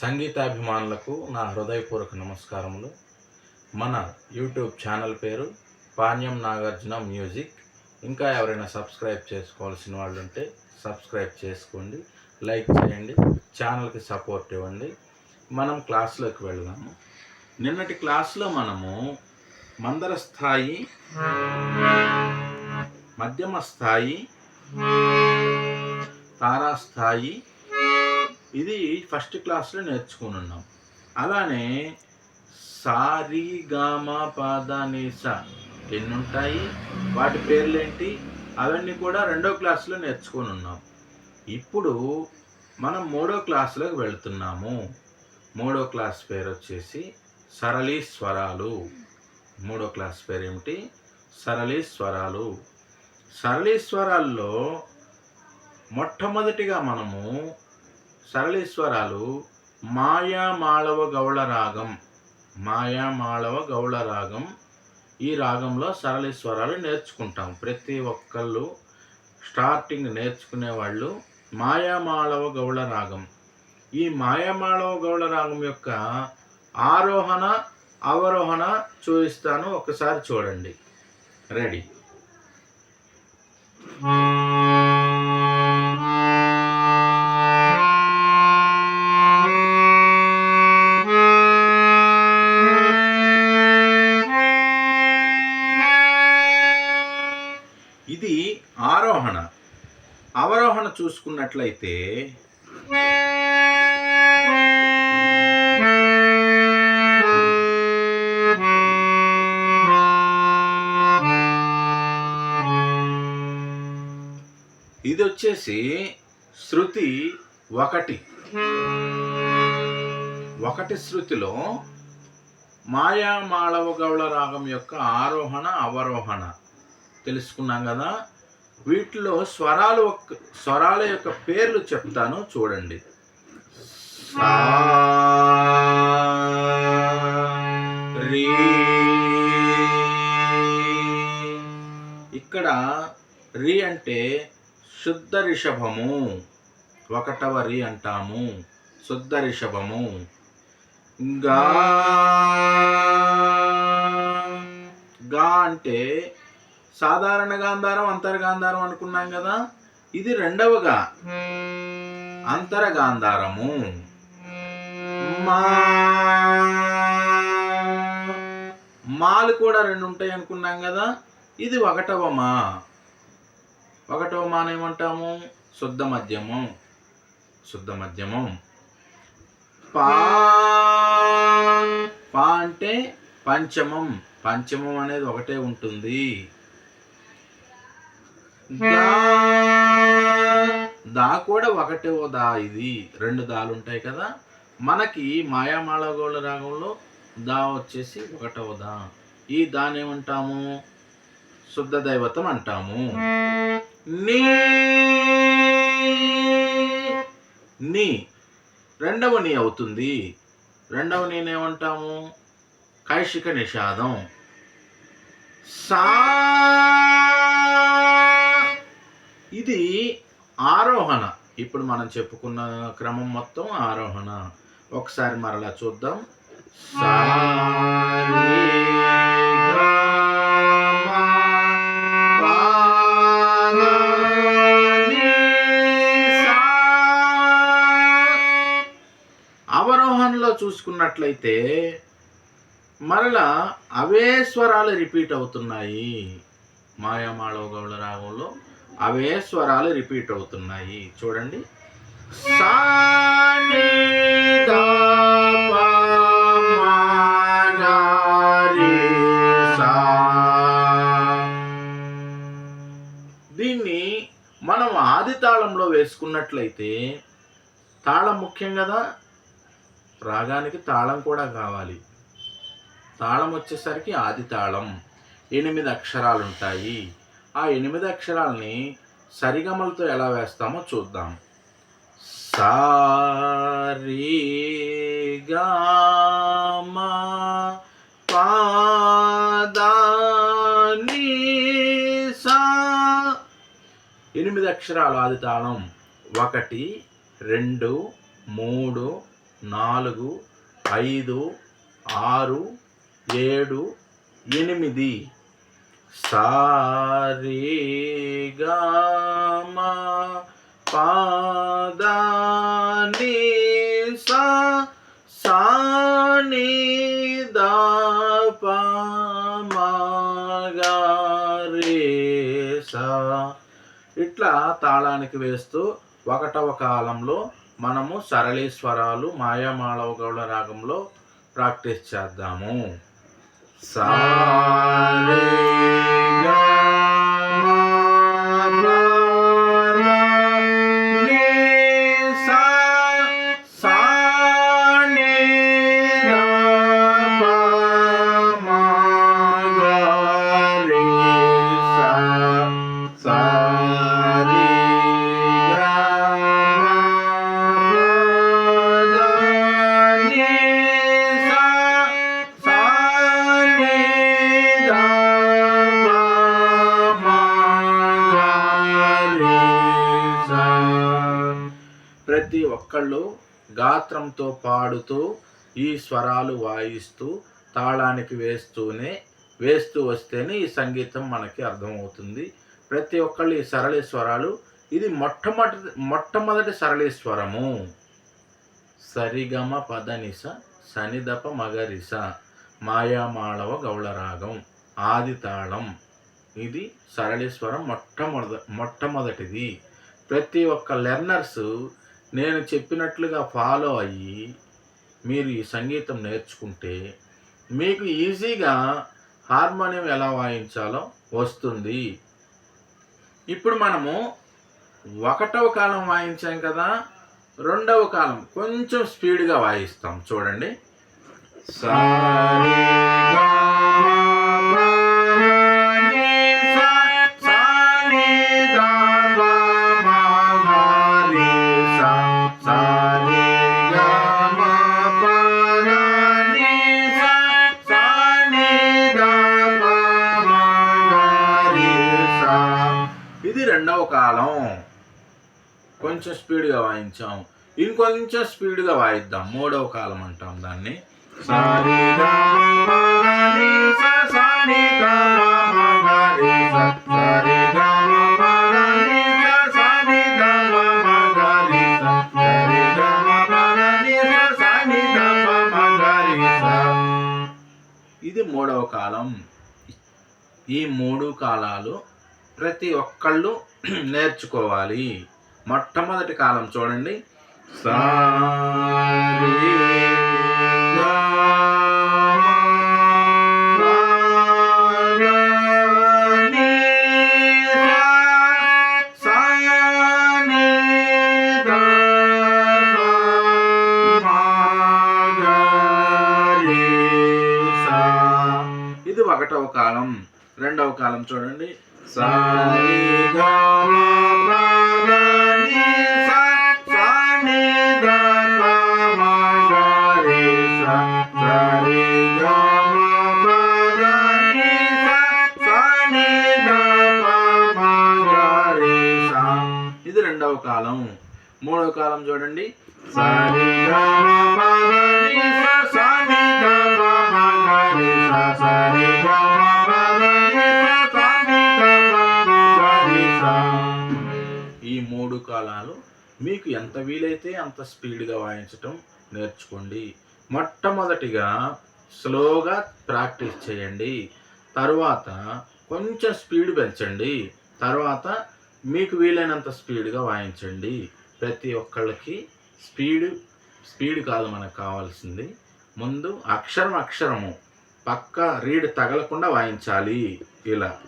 సంగీతాభిమానులకు నా హృదయపూర్వక నమస్కారములు. మన యూట్యూబ్ ఛానల్ పేరు పాణ్యం నాగార్జున మ్యూజిక్. ఇంకా ఎవరైనా సబ్స్క్రైబ్ చేసుకోవాల్సిన వాళ్ళు ఉంటే సబ్స్క్రైబ్ చేసుకోండి లైక్ చేయండి ఛానల్కి సపోర్ట్ ఇవ్వండి. మనం క్లాస్లోకి వెళ్దాము. నిన్నటి క్లాస్లో మనము మందర స్థాయి మధ్యమ స్థాయి తారాస్థాయి ఇది ఫస్ట్ క్లాస్లో నేర్చుకుని ఉన్నాం అలానే సారీ గామా పాద నీస ఎన్ని ఉంటాయి వాటి పేర్లు ఏంటి అవన్నీ కూడా రెండో క్లాస్లో నేర్చుకొని ఉన్నాం ఇప్పుడు మనం మూడో క్లాస్లోకి వెళ్తున్నాము. మూడో క్లాస్ పేరు వచ్చేసి సరళీ స్వరాలు మూడో క్లాస్ పేరు ఏమిటి? సరళీ స్వరాలు సరళీ స్వరాల్లో మొట్టమొదటిగా మనము సరళీశ్వరాలు మాయామాళవ గౌళ రాగం మాయామాళవ గౌళ రాగం ఈ రాగంలో సరళీశ్వరాలు నేర్చుకుంటాం. ప్రతి ఒక్కళ్ళు స్టార్టింగ్ నేర్చుకునే వాళ్ళు మాయామాళవ గౌళ రాగం. ఈ మాయామాళవ గౌళ రాగం యొక్క ఆరోహణ అవరోహణ చూపిస్తాను. ఒకసారి చూడండి. రెడీ. చూసుకున్నట్లయితే ఇది వచ్చేసి శృతి ఒకటి. ఒకటి శృతిలో మాయా మాళవ గౌళ రాగం యొక్క ఆరోహణ అవరోహణ. తెలుసుకున్నాం కదా? వీటిలో స్వరాలు ఒక్క- స్వరాల యొక్క పేర్లు చెప్తాను చూడండి సా, రీ. ఇక్కడ రి అంటే శుద్ధ రిషభము ఒకటవ రి అంటాము శుద్ధ రిషభము గా గా అంటే సాధారణ గాంధారం అంతర్గాంధారం అనుకున్నాం కదా. ఇది రెండవగా అంతరగాంధారము మా మాలు కూడా రెండు ఉంటాయి అనుకున్నాం కదా. ఇది ఒకటవ మా. ఒకటవ మాన ఏమంటాము? శుద్ధ మధ్యమం. శుద్ధ మధ్యమం. పా పా అంటే పంచమం. పంచమం అనేది ఒకటే ఉంటుంది. దా దా కూడా ఒకటే ఓ దా ఇది. రెండు దాలు ఉంటాయి కదా. మనకి మాయామాళగోళ రాగంలో దా వచ్చేసి ఒకటవ దా. ఈ దాని ఏమంటాము? శుద్ధ దైవతం అంటాము. నీ నీ. రెండవ నీ అవుతుంది. రెండవ నేనేమంటాము కైషిక నిషాదం. సా ఇది ఆరోహణ. ఇప్పుడు మనం చెప్పుకున్న క్రమం మొత్తం ఆరోహణ. ఒకసారి మరలా చూద్దాం. సా, అవరోహణలో చూసుకున్నట్లయితే మరలా అవే స్వరాలు రిపీట్ అవుతున్నాయి. మాయామాళవ గౌళ రాగంలో అవే స్వరాలు రిపీట్ అవుతున్నాయి. చూడండి. సా, సా. దీన్ని మనం ఆది తాళంలో వేసుకున్నట్లయితే తాళం ముఖ్యం కదా? రాగానికి తాళం కూడా కావాలి. తాళం వచ్చేసరికి ఆది తాళం. ఎనిమిది అక్షరాలు ఉంటాయి ఆ ఎనిమిది అక్షరాలని సరిగమలతో ఎలా వేస్తామో చూద్దాం. సారీ గామా పాదాని సా. ఎనిమిది అక్షరాలు ఆది తాళం. ఒకటి రెండు మూడు నాలుగు ఐదు ఆరు ఏడు ఎనిమిది. సారి గామా పాదాని సా సాని సా. ఇట్లా తాళానికి వేస్తూ ఒకటవ కాలంలో మనము సరళీస్వరాలు మాయామాళవ గౌడ రాగంలో ప్రాక్టీస్ చేద్దాము. సారే ప్రతి ఒక్కళ్ళు గాత్రంతో పాడుతూ ఈ స్వరాలు వాయిస్తూ తాళానికి వేస్తూనే వేస్తూ వస్తేనే ఈ సంగీతం మనకి అర్థమవుతుంది. ప్రతి ఒక్కళ్ళు ఈ సరళి స్వరాలు. ఇది మొట్టమొదటి మొట్టమొదటి సరళి స్వరము. సరిగమ పదనిస సనిదప మగరిస మాయామాళవ గౌళరాగం ఆది తాళం ఇది సరళి స్వరం మొట్టమొద మొట్టమొదటిది. ప్రతి ఒక్క లెర్నర్స్ నేను చెప్పినట్లుగా ఫాలో అయ్యి మీరు ఈ సంగీతం నేర్చుకుంటే మీకు ఈజీగా హార్మోనియం ఎలా వాయించాలో వస్తుంది. ఇప్పుడు మనము ఒకటవ కాలం వాయించాం కదా రెండవ కాలం కొంచెం స్పీడ్గా వాయిస్తాం. చూడండి. సారీ. రెండవ కాలం. కొంచెం స్పీడ్గా వాయించాం ఇంకొంచెం స్పీడ్గా వాయిద్దాం. మూడవ కాలం అంటాం దాన్ని. సారీ రే రే ఇది మూడవ కాలం. ఈ మూడు కాలాలు ప్రతి ఒక్కళ్ళు నేర్చుకోవాలి మొట్టమొదటి కాలం చూడండి సా సా మా సా ఇది ఒకటవ కాలం రెండవ కాలం చూడండి రే రే ఇది రెండవ కాలం. మూడవ కాలం చూడండి. సరిగా మూడు కాలాలు మీకు ఎంత వీలైతే అంత స్పీడ్గా వాయించటం నేర్చుకోండి. మొట్టమొదటిగా స్లోగా ప్రాక్టీస్ చేయండి. తర్వాత కొంచెం స్పీడ్ పెంచండి. తర్వాత మీకు వీలైనంత స్పీడ్గా వాయించండి. ప్రతి ఒక్కళ్ళకి స్పీడ్ స్పీడ్ కాదు మనకు కావాల్సింది. ముందు అక్షరం అక్షరము పక్క రీడ్ తగలకుండా వాయించాలి. ఇలా.